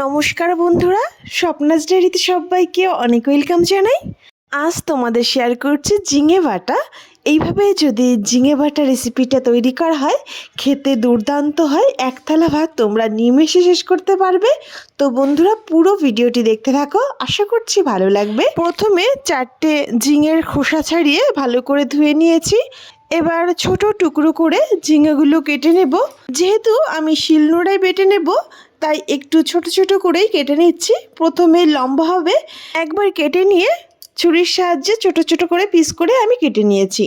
নমস্কার বন্ধুরা স্বপ্নাজ ডায়েরিতে সবাইকে অনেক ওয়েলকাম জানাই। আজ তোমাদের শেয়ার করছি ঝিঙে বাটা। এইভাবে যদি ঝিঙে বাটা রেসিপিটা তৈরি করা হয়, খেতে দুর্দান্ত হয়। এক থালা ভাত তোমরা নিমেষে শেষ করতে পারবে। তো বন্ধুরা, পুরো ভিডিওটি দেখতে থাকো। আশা করছি ভালো লাগবে। প্রথমে চারটে ঝিঙের খোসা ছাড়িয়ে ভালো করে ধুয়ে নিয়েছি। এবার ছোট টুকরো করে ঝিঙেগুলো কেটে নেব। যেহেতু আমি শিলনোড়ায় বেটে নেব তাই একটু ছোট ছোট করেই কেটে নিচ্ছি। প্রথমে লম্বা হবে। একবার কেটে নিয়ে ছুরির সাহায্যে ছোট ছোট করে পিস করে আমি কেটে নিয়েছি।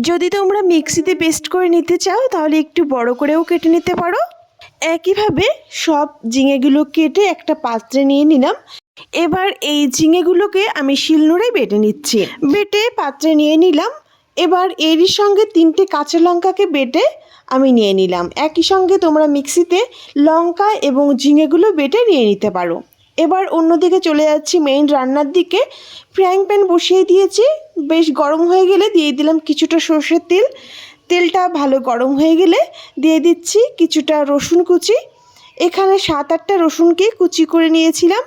যদি তোমরা মিক্সিতে পেস্ট করে নিতে চাও, তাহলে একটু বড় করেও কেটে নিতে পারো। একইভাবে সব ঝিঙেগুলো কেটে একটা পাত্রে নিয়ে নিলাম। এবার এই ঝিঙেগুলোকে আমি শিলনোড়ায় বেটে নিচ্ছি। বেটে পাত্রে নিয়ে নিলাম। এবার এরই সঙ্গে তিনটে কাঁচা লঙ্কাকে বেটে আমি নিয়ে নিলাম। একই সঙ্গে তোমরা মিক্সিতে লঙ্কা এবং ঝিঙেগুলো বেটে নিয়ে নিতে পারো। এবার অন্যদিকে চলে যাচ্ছি মেইন রান্নার দিকে। ফ্রাইং প্যান বসিয়ে দিয়েছি। বেশ গরম হয়ে গেলে দিয়ে দিলাম কিছুটা সর্ষের তেল। তেলটা ভালো গরম হয়ে গেলে দিয়ে দিচ্ছি কিছুটা রসুন কুচি। এখানে সাত আটটা রসুনকে কুচি করে নিয়েছিলাম।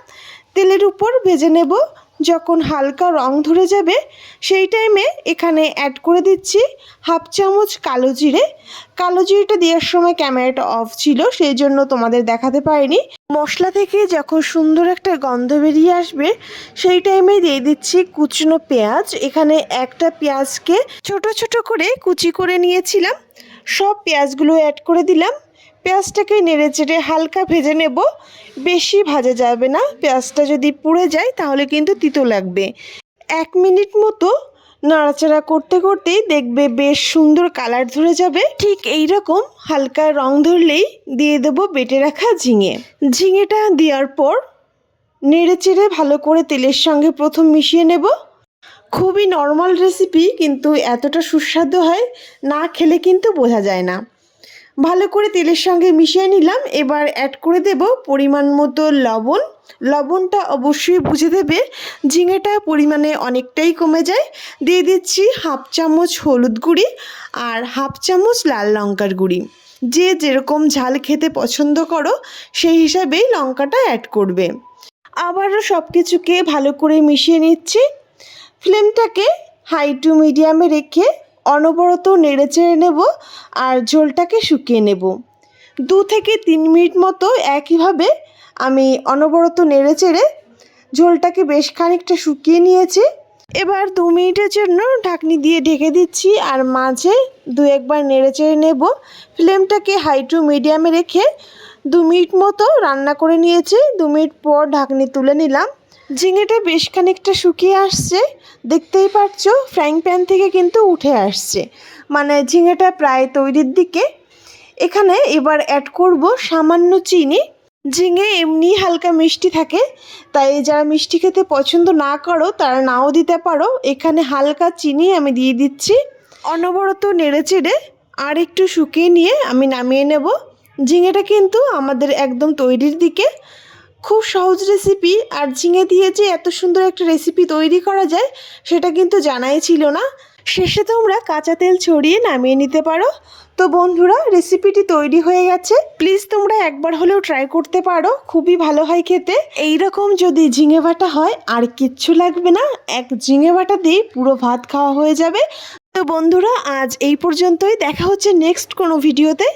তেলের উপর ভেজে নেব। যখন হালকা রং ধরে যাবে, সেই টাইমে এখানে অ্যাড করে দিচ্ছি হাফ চামচ কালো জিরে। কালো জিরেটা দেওয়ার সময় ক্যামেরাটা অফ ছিল, সেই জন্য তোমাদের দেখাতে পারিনি। মশলা থেকে যখন সুন্দর একটা গন্ধ বেরিয়ে আসবে, সেই টাইমে দিয়ে দিচ্ছি কুচনো পেঁয়াজ। এখানে একটা পেঁয়াজকে ছোট ছোট করে কুচি করে নিয়েছিলাম। সব পেঁয়াজগুলো অ্যাড করে দিলাম। পেঁয়াজটাকে নেড়ে চেড়ে হালকা ভেজে নেব। বেশি ভাজা যাবে না। পেঁয়াজটা যদি পুড়ে যায়, তাহলে কিন্তু তিতো লাগবে। এক মিনিট মতো নাড়াচাড়া করতে করতেই দেখবে বেশ সুন্দর কালার ধরে যাবে। ঠিক এই রকম হালকা রং ধরলেই দিয়ে দেবো বেটে রাখা ঝিঙে। ঝিঙেটা দেওয়ার পর নেড়ে চেড়ে ভালো করে তেলের সঙ্গে প্রথম মিশিয়ে নেব। খুবই নর্মাল রেসিপি, কিন্তু এতটা সুস্বাদু হয়, না খেলে কিন্তু বোঝা যায় না। ভালো করে তেলের সঙ্গে মিশিয়ে নিলাম। এবার অ্যাড করে দেব পরিমাণ মতো লবণ। লবণটা অবশ্যই বুঝে দেবে, ঝিঙেটা পরিমাণে অনেকটাই কমে যায়। দিয়ে দিচ্ছি হাফ চামচ হলুদ গুঁড়ি আর হাফ চামচ লাল লঙ্কার গুঁড়ি। যে যেরকম ঝাল খেতে পছন্দ করো, সেই হিসাবেই লঙ্কাটা অ্যাড করবে। আবারও সব কিছুকে ভালো করে মিশিয়ে নিচ্ছি। ফ্লেমটাকে হাই টু মিডিয়ামে রেখে অনবরত নেড়ে চেড়ে নেব আর ঝোলটাকে শুকিয়ে নেব। দু থেকে তিন মিনিট মতো একইভাবে আমি অনবরত নেড়ে চেড়ে ঝোলটাকে বেশ খানিকটা শুকিয়ে নিয়েছি। এবার দু মিনিটের জন্য ঢাকনি দিয়ে ঢেকে দিচ্ছি আর মাঝে দু একবার নেড়ে চেড়ে নেব। ফ্লেমটাকে হাই টু মিডিয়ামে রেখে দু মিনিট মতো রান্না করে নিয়েছি। দু মিনিট পর ঢাকনি তুলে নিলাম। ঝিঙেটা বেশ খানিকটা শুকিয়ে আসছে। দেখতেই পাচ্ছো ফ্রাইং প্যান থেকে কিন্তু উঠে আসছে। মানে ঝিঙেটা প্রায় তৈরির দিকে। এখানে এবার অ্যাড করব সামান্য চিনি। ঝিঙে এমনি হালকা মিষ্টি থাকে। তাই যারা মিষ্টি খেতে পছন্দ না করো, তারা নাও দিতে পারো। এখানে হালকা চিনি আমি দিয়ে দিচ্ছি। অনবরত নেড়ে চেড়ে আর একটু শুকিয়ে নিয়ে আমি নামিয়ে নেব। ঝিঙেটা কিন্তু আমাদের একদম তৈরির দিকে। খুব সহজ রেসিপি আর ঝিঙে দিয়ে যে এত সুন্দর একটা রেসিপি তৈরি করা যায়, সেটা কিন্তু জানাই ছিল না। শেষে তোমরা কাঁচা তেল ছড়িয়ে নামিয়ে নিতে পারো। তো বন্ধুরা রেসিপিটি তৈরি হয়ে গেছে। প্লিজ তোমরা একবার হলেও ট্রাই করতে পারো। খুবই ভালো হয় খেতে। এই রকম যদি ঝিঙে বাটা হয়, আর কিচ্ছু লাগবে না। এক ঝিঙে বাটা দিয়ে পুরো ভাত খাওয়া হয়ে যাবে। তো বন্ধুরা, আজ এই পর্যন্তই। দেখা হচ্ছে নেক্সট কোনো ভিডিওতে